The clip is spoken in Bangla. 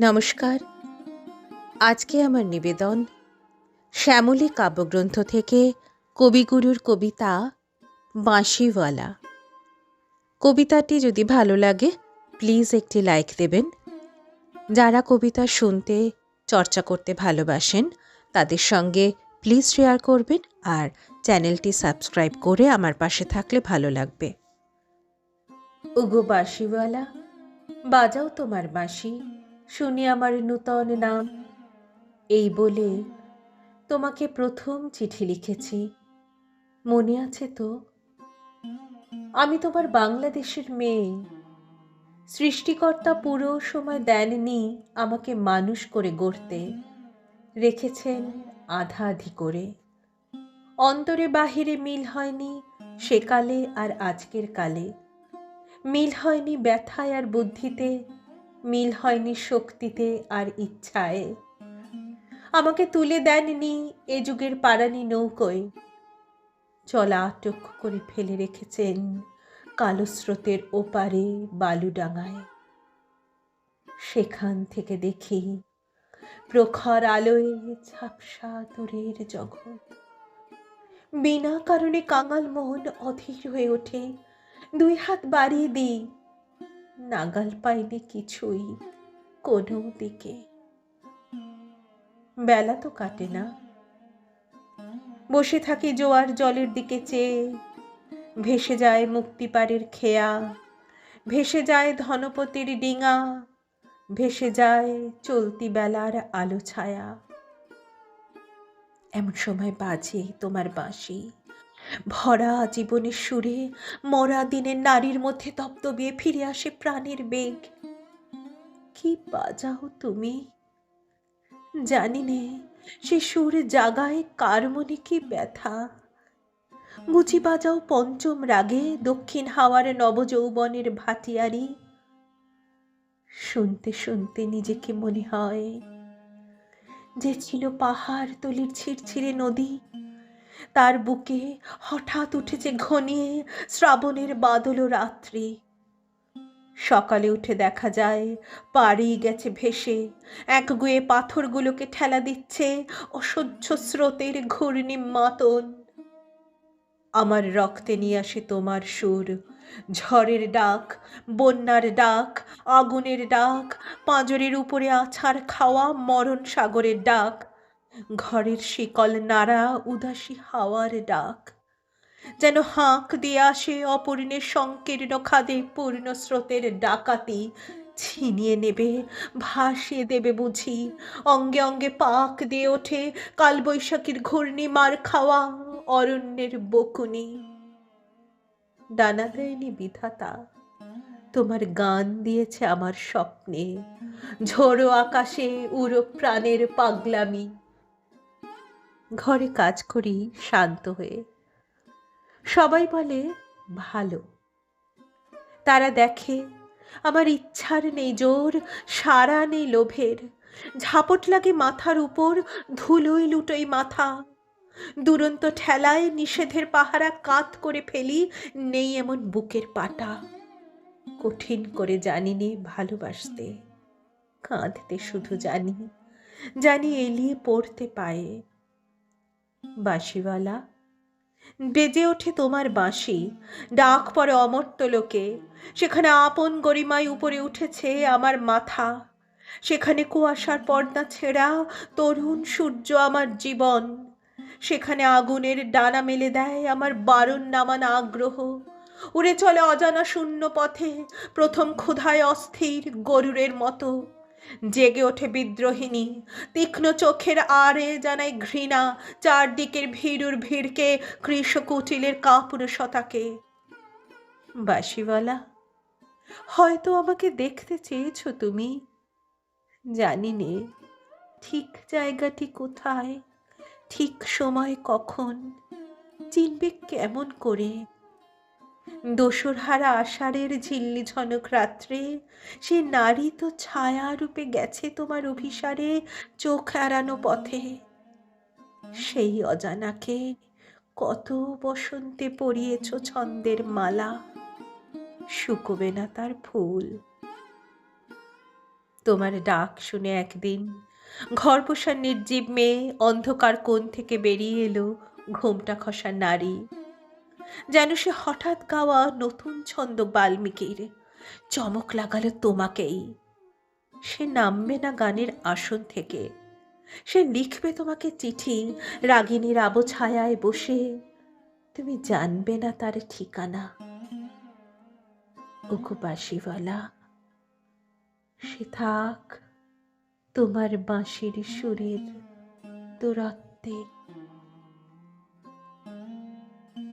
নমস্কার। আজকে আমার নিবেদন শ্যামলী কাব্যগ্রন্থ থেকে কবিগুরুর কবিতা বাঁশিওয়ালা। কবিতাটি যদি ভালো লাগে প্লিজ একটি লাইক দেবেন। যারা কবিতা শুনতে, চর্চা করতে ভালোবাসেন, তাদের সঙ্গে প্লিজ শেয়ার করবেন আর চ্যানেলটি সাবস্ক্রাইব করে আমার পাশে থাকলে ভালো লাগবে। উগো বাঁশিওয়ালা, বাজাও তোমার বাঁশি। শুনি আমার নূতন নাম। এই বলে তোমাকে প্রথম চিঠি লিখেছি। মনে আছে তো? আমি তোমার বাংলাদেশের মেয়ে। সৃষ্টিকর্তা পুরো সময় দেননি আমাকে মানুষ করে গড়তে। রেখেছেন আধা আধি করে। অন্তরে বাহিরে মিল হয়নি সেকালে আর আজকের কালে। মিল হয়নি ব্যথায় আর বুদ্ধিতে মিল হয়নি শক্তিতে আর ইচ্ছায়। আমাকে তুলে দেননি এ যুগের পারানি নৌকোয়। চলা আটক করে ফেলে রেখেছেন কালো স্রোতের ওপারে বালুডাঙায় সেখান থেকে দেখি প্রখর আলোয় ঝাপসা দূরের জগৎ। বিনা কারণে কাঙাল মন অধীর হয়ে ওঠে। দুই হাত বাড়িয়ে দিই নাগাল পাইনি কিছুই কোনো দিকে। বেলা তো কাটে না। বসে থাকি জোয়ার জলের দিকে চেয়ে। ভেসে যায় মুক্তিপাড়ের খেয়া। ভেসে যায় ধনপতির ডিঙা। ভেসে যায় চলতি বেলার আলো ছায়া। এমন সময় বাজে তোমার বাঁশি। ভরা জীবনের সুরে মরা দিনের নারীর মধ্যে তপ্তবিয়ে ফিরে আসে প্রাণের বেগ। কি বাজাও তুমি? জানি নে, সে সুর জাগায় কার মনে কি ব্যথা? বুঝি বাজাও পঞ্চম রাগে দক্ষিণ হাওয়ার নবযৌবনের ভাটিয়ারি। শুনতে শুনতে নিজেকে মনে হয় যে ছিল পাহাড় তলির ছিড়ছিড়ে নদী। তার বুকে হঠাৎ উঠেছে ঘনিয়ে শ্রাবণের বাদল রাত্রি। সকালে উঠে দেখা যায় পাড়ি গেছে ভেসে। এক গুয়ে পাথরগুলোকে ঠেলা দিচ্ছে অসহ্য স্রোতের ঘূর্ণি মাতন। আমার রক্তে নিয়ে আসে তোমার সুর। ঝড়ের ডাক, বন্যার ডাক, আগুনের ডাক, পাঁজরের উপরে আছাড় খাওয়া মরণ সাগরের ডাক। ঘরের শিকল নাড়া উদাসী হাওয়ার ডাক। যেন হাঁক দিয়ে আসে অপরিণের সংকীর্ণ খাদে পূর্ণ স্রোতের ডাকাতি। ছিনিয়ে নেবে, ভাসিয়ে দেবে বুঝি। অঙ্গে অঙ্গে পাক দিয়ে ওঠে কালবৈশাখীর ঘূর্ণি মার খাওয়া অরণ্যের বকুনি। ডানা দেয়নি বিধাতা, তোমার গান দিয়েছে আমার স্বপ্নে। ঝোড়ো আকাশে উড়ো প্রাণের পাগলামি। ঘরে কাজ করি, শান্ত হয়ে। সবাই বলে, ভালো। তারা দেখে, আমার ইচ্ছার নেই জোর সারা নেই লোভের। ঝাপট লাগে মাথার উপর ধুলোই লুটোই মাথা। দুরন্ত ঠেলায় নিষেধের পাহারা কাত করে ফেলি, নেই এমন বুকের পাটা। কঠিন করে জানি জানিনি ভালোবাসতে, কাঁদতে শুধু জানি জানি এলিয়ে পড়তে পায়ে। বাঁশিওয়ালা। বেজে ওঠে তোমার বাঁশি, ডাক পরে অমর্ত লোকে। সেখানে আপন গরিমায় উপরে উঠেছে আমার মাথা। সেখানে কুয়াশার পর্দা ছেঁড়া তরুণ সূর্য আমার জীবন। সেখানে আগুনের ডানা মেলে দেয় আমার বারণ নামান আগ্রহ। উড়ে চলে অজানা শূন্য পথে প্রথম ক্ষুধায় অস্থির গরুরের মতো। জেগে ওঠে বিদ্রোহিনী তীক্ষ্ণ চোখের আড়ে জানাই ঘৃণা, চারদিকের ভিড়ুর ভিড়কে কৃষকুটিলের কাপুরুষতাকে বাসিওয়ালা হয়তো আমাকে দেখতে চেয়েছো তুমি? জানি নে ঠিক জায়গাটি কোথায়, ঠিক সময় কখন, চিনবে কেমন করে? দোসর হারা আষাঢ়ের ঝিল্লি ঝনক রাত্রে, সে নারী তো ছায়া রূপে গেছে তোমার অভিসারে, চোখ এড়ানো পথে। সেই অজানাকে কত বসন্তে পরিয়েছ ছন্দের মালা, শুকোবে না তার ফুল। তোমার ডাক শুনে একদিন ঘর বসার নির্জীব মেয়ে অন্ধকার কোণ থেকে বেরিয়ে এলো ঘোমটা খসা নারী। যেন সে হঠাৎ গাওয়া নতুন ছন্দ বাল্মীকির। চমক লাগালো তোমাকেই। সে নামবে না গানের আসন থেকে। সে লিখবে তোমাকে চিঠি রাগিনীর আবছায়ায় বসে। তুমি জানবে না তার ঠিকানা। উপবাসীওয়ালা সে থাক, তোমার বাঁশির সুরের দূরত্বে।